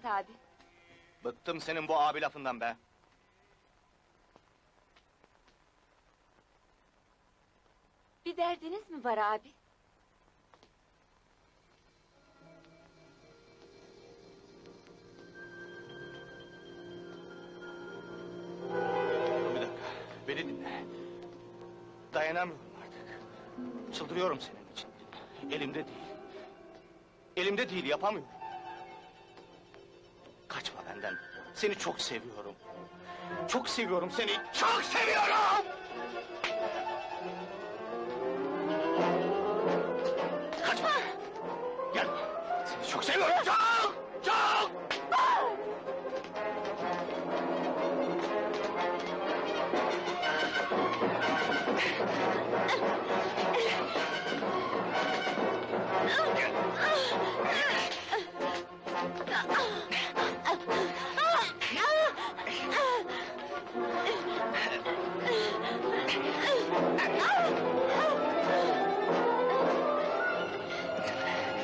Rıfat abi. Bıktım senin bu abi lafından be. Bir derdiniz mi var abi? Bir dakika, beni dinle. Dayanamıyorum artık. Çıldırıyorum senin için. Elimde değil. Elimde değil, yapamıyorum. Kaçma benden. Seni çok seviyorum. Çok seviyorum seni, çok seviyorum! Kaçma! Gel! Seni çok seviyorum, çok!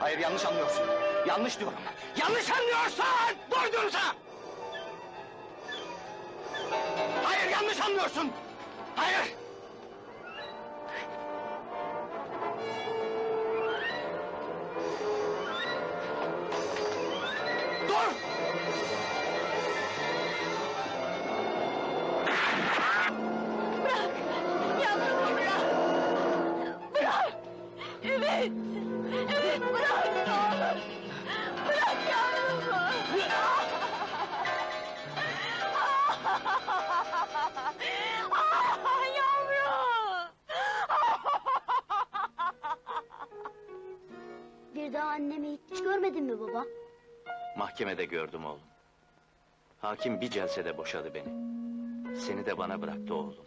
Hayır yanlış anlıyorsun. Yanlış diyorum. Yanlış anlıyorsun! Dur diyorum sana! Hayır yanlış anlıyorsun! Hayır! Dur! Bırak! Yavrumu bırak! Bırak! Ümit! Ümit bırak ne olur! Bırak yavrumu! Ah, yavrum! Bir daha annemi hiç görmedin mi baba? Mahkemede gördüm oğlum. Hakim bir celsede boşadı beni. Seni de bana bıraktı oğlum.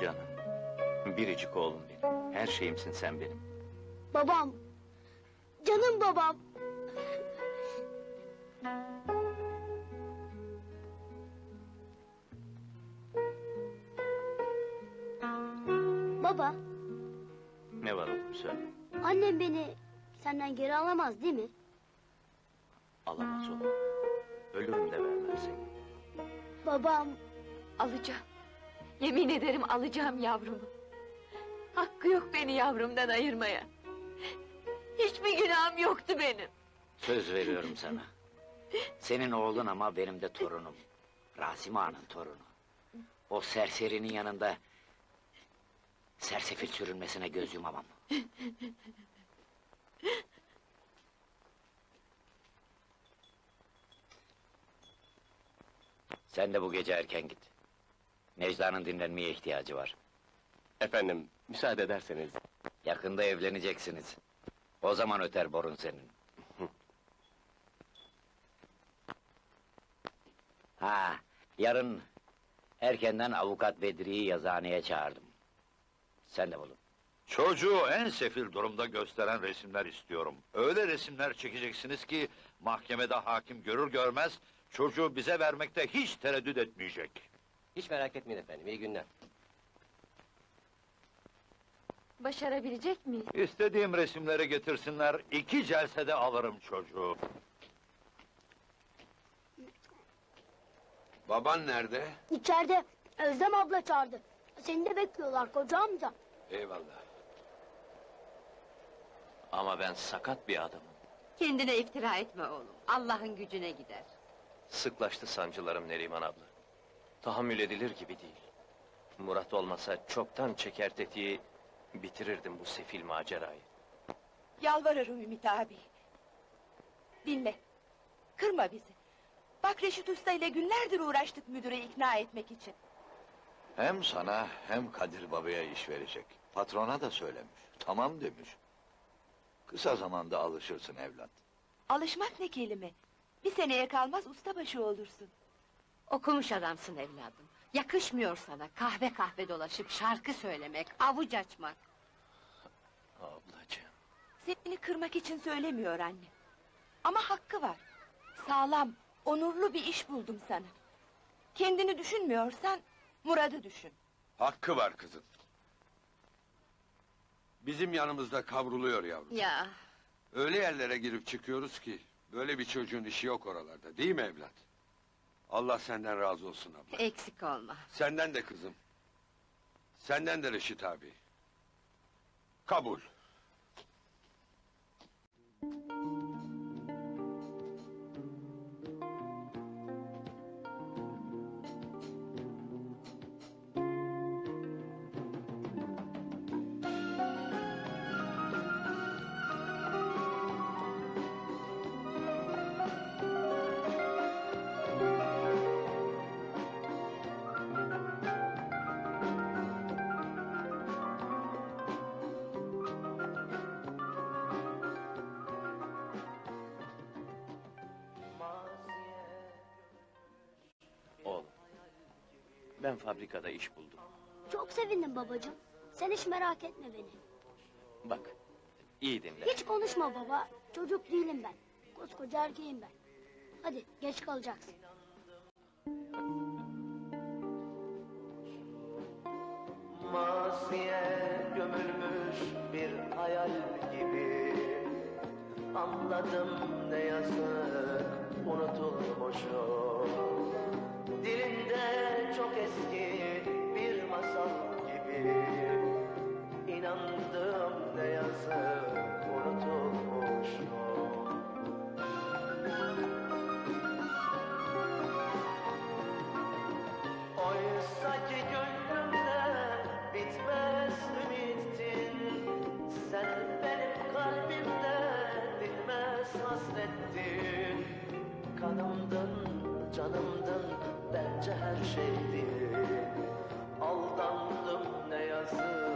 Canım, biricik oğlum benim. Her şeyimsin sen benim. Babam. Canım babam. Baba, Ne var oğlum söyle. annem beni senden geri alamaz değil mi? Alamaz oğlum. Ölürüm de vermem seni. Babam, Alacağım. Yemin ederim alacağım yavrumu. Hakkı yok beni yavrumdan ayırmaya. Günahım yoktu benim. Söz veriyorum sana. Senin oğlun ama benim de torunum. Rasim Ağa'nın torunu. O serserinin yanında... ...sersefil sürünmesine göz yumamam. Sen de bu gece erken git. Necla'nın dinlenmeye ihtiyacı var. Efendim, müsaade ederseniz. Yakında evleneceksiniz. O zaman öter borun senin. ha, yarın erkenden avukat Bedri'yi yazıhaneye çağırdım. Sen de bulun. Çocuğu en sefil durumda gösteren resimler istiyorum. Öyle resimler çekeceksiniz ki mahkemede hakim görür görmez çocuğu bize vermekte hiç tereddüt etmeyecek. Hiç merak etmeyin efendim, iyi günler. Başarabilecek miyiz? İstediğim resimleri getirsinler, iki celsede alırım çocuğu. Baban nerede? içeride Özlem abla çağırdı. Seni de bekliyorlar koca amca. Eyvallah. Ama ben sakat bir adamım. Kendine iftira etme oğlum. Allah'ın gücüne gider. Sıklaştı sancılarım Neriman abla. Tahammül edilir gibi değil. Murat olmasa çoktan çeker tetiği... ...bitirirdim bu sefil macerayı. Yalvarırım Ümit abi. Dinle. Kırma bizi. Bak Reşit Usta ile günlerdir uğraştık müdüre ikna etmek için. Hem sana hem Kadir Baba'ya iş verecek. Patrona da söylemiş. Tamam demiş. Kısa zamanda alışırsın evlat. Alışmak ne kelime? Bir seneye kalmaz ustabaşı olursun. Okumuş adamsın evladım. Yakışmıyor sana kahve kahve dolaşıp şarkı söylemek, avuç açmak. Seni kırmak için söylemiyor anne. Ama hakkı var. Sağlam, onurlu bir iş buldum sana. Kendini düşünmüyorsan Murad'ı düşün. Hakkı var kızım. Bizim yanımızda kavruluyor yavrum. Ya Öyle yerlere girip çıkıyoruz ki... ...böyle bir çocuğun işi yok oralarda, değil mi evlat? Allah senden razı olsun abla. eksik olma. Senden de kızım. Senden de Reşit abi. Kabul. Thank you. Ben fabrikada iş buldum. Çok sevindim babacığım. Sen hiç merak etme beni. Bak, iyi dinle. Hiç konuşma baba. Çocuk değilim ben. Koskoca erkeğim ben. Hadi geç kalacaksın. Maziye gömülmüş bir hayal gibi Anladım ne yazık Aşkımdın, canımdın, bence her şeydi. Aldandım ne yazık